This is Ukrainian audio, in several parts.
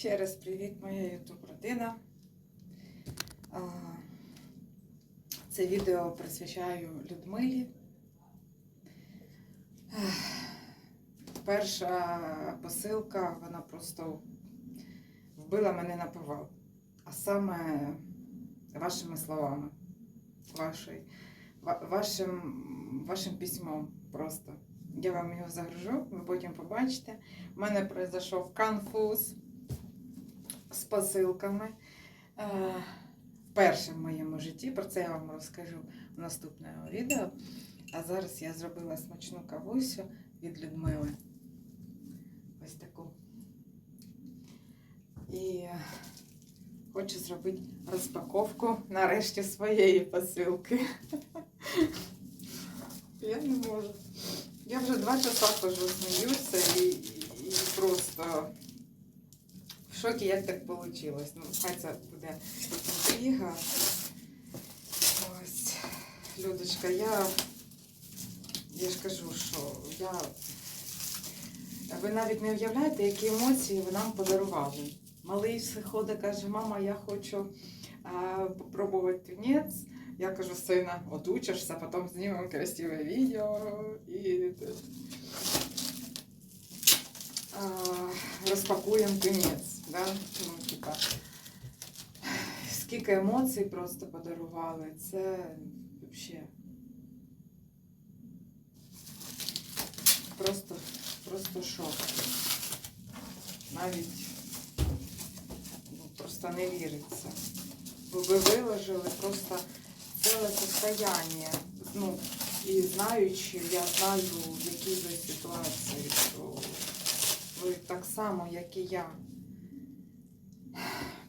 Ще раз привіт, моя YouTube родина. Це відео присвячаю Людмилі. Перша посилка, вона просто вбила мене на повал. А саме вашими словами, вашої, вашим, вашим письмом просто. Я вам його загружу, ви потім побачите. У мене пройшов конфуз з посилками. Е, Вперше в моєму житті. Про це я вам розкажу в наступному відео. А зараз я зробила смачну кавусю від Людмили. Ось таку. І хочу зробити розпаковку нарешті своєї посилки. Я не можу. Я вже два часа хожу, сміюся і, і просто шокі, як так вийшло. Ну, хай це буде інтрига. Ось, Людочка, я, я ж кажу, що я. Ви навіть не уявляєте, які емоції ви нам подарували. Малий все ходить, каже, мама, я хочу а, попробувати тунець. Я кажу, сина, от учишся, потім знімемо красиве відео і розпакуємо тунець. Да? Ну, типа, скільки емоцій просто подарували. Це взагалі. Просто, просто шок. Навіть ну, просто не віриться. Бо ви виложили просто ціле состояние. Ну, і знаючи, я знаю, в якій ви ситуації, що ви так само, як і я,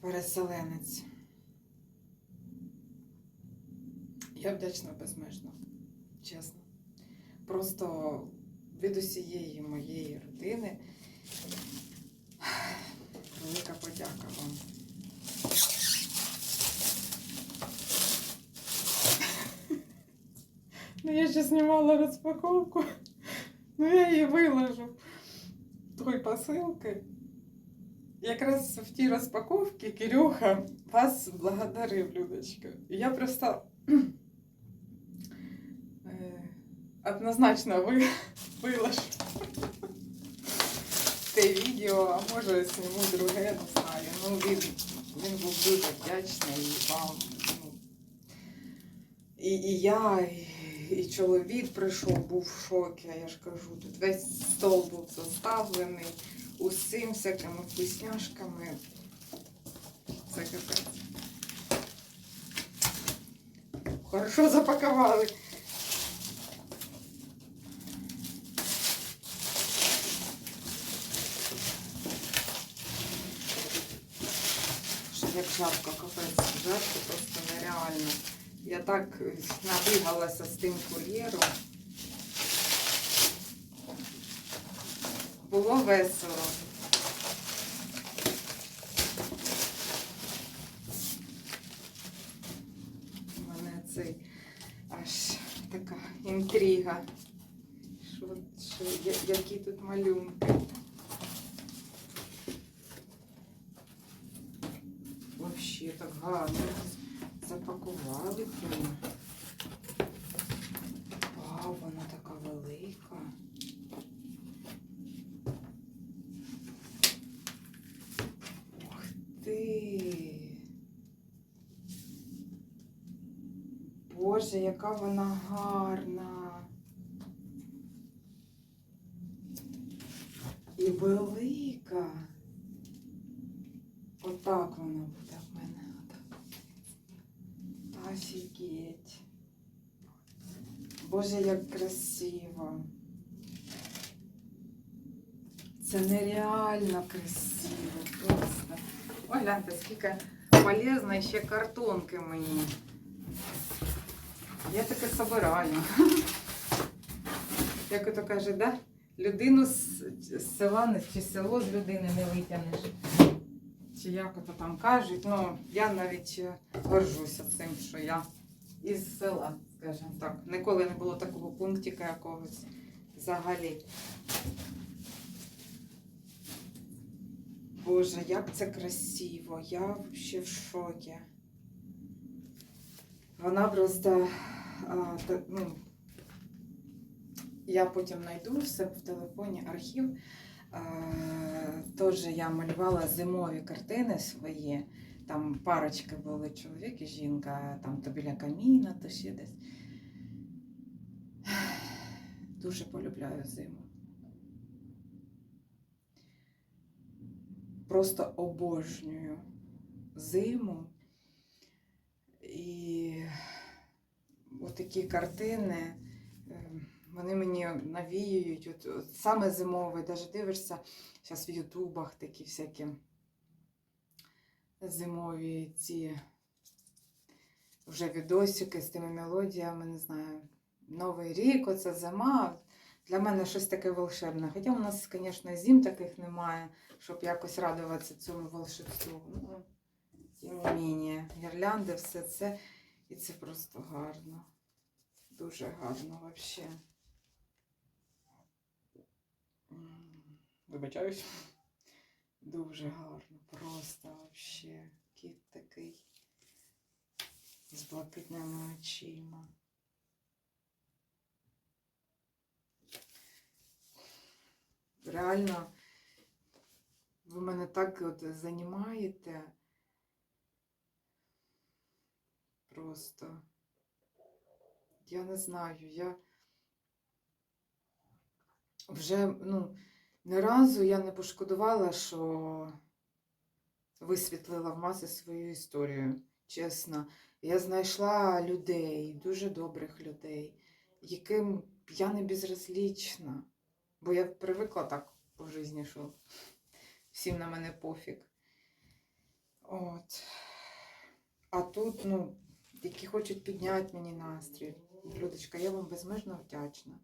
переселенець. Я вдячна безмежно, чесно. Просто від усієї моєї родини велика подяка вам. Ну, я ще знімала розпаковку. Ну, я її виложу той посилки. Якраз в тій розпаковці Кирюха вас благодарив, Людочка. І Я просто е, однозначно ви, виложу те відео, а може зніму друге, не знаю. Ну, він, він був дуже вдячний і вам. Ну, і, і я, і, і чоловік прийшов, був в шокі, а я ж кажу, тут весь стол був заставлений усім всякими вкусняшками. Це капець. Хорошо запакували. Як жарко, капець, жарко просто нереально. Я так набігалася з тим кур'єром. Було весело. У мене цей аж така інтрига. Що, що, які тут малюнки. Вообще так гарно запакували прямо. Вау, вона така велика. Ух ти. Боже, яка вона гарна. І велика. Отак вона буде. Офігеть. Боже, як красиво. Це нереально красиво. Просто. Ой, скільки полезно ще картонки мені. Я таке собираю. Як ото каже, да? Людину з села чи село з людини не витягнеш. Чи як ото там кажуть. Ну, я навіть е, горжуся цим, що я із села, скажімо так. Ніколи не було такого пунктика якогось взагалі. Боже, як це красиво! Я взагалі в шокі. Вона просто. А, та, ну, я потім знайду в себе в телефоні архів. Теж я малювала зимові картини свої. Там парочки були чоловік і жінка, там то біля каміна, то ще десь. Дуже полюбляю зиму. Просто обожнюю зиму. І отакі картини, вони мені навіюють. От, от саме зимове, навіть дивишся зараз в Ютубах такі всякі зимові ці вже відосики з тими мелодіями, не знаю. Новий рік, оце зима. Для мене щось таке волшебне. Хоча у нас, звісно, зим таких немає, щоб якось радуватися цьому волшебству. Ну, тим не менше, гірлянди, все це. І це просто гарно. Дуже гарно взагалі. Вибачаюсь. Дуже гарно, просто взагалі. Кіт такий з блакитними очима. Реально, ви мене так от займаєте. Просто. Я не знаю, я вже, ну, ні разу я не пошкодувала, що висвітлила в маси свою історію. Чесно, я знайшла людей, дуже добрих людей, яким я не безразлічна. Бо я привикла так по житті, що всім на мене пофіг. От. А тут, ну, які хочуть підняти мені настрій. Людочка, я вам безмежно вдячна.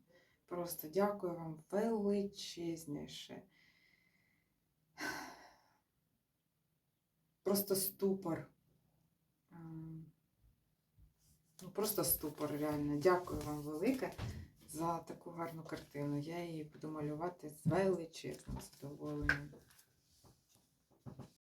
Просто дякую вам величезніше. Просто ступор. Ем, Ну, просто ступор, реально. Дякую вам велике за таку гарну картину. Я її буду малювати з величезним задоволенням.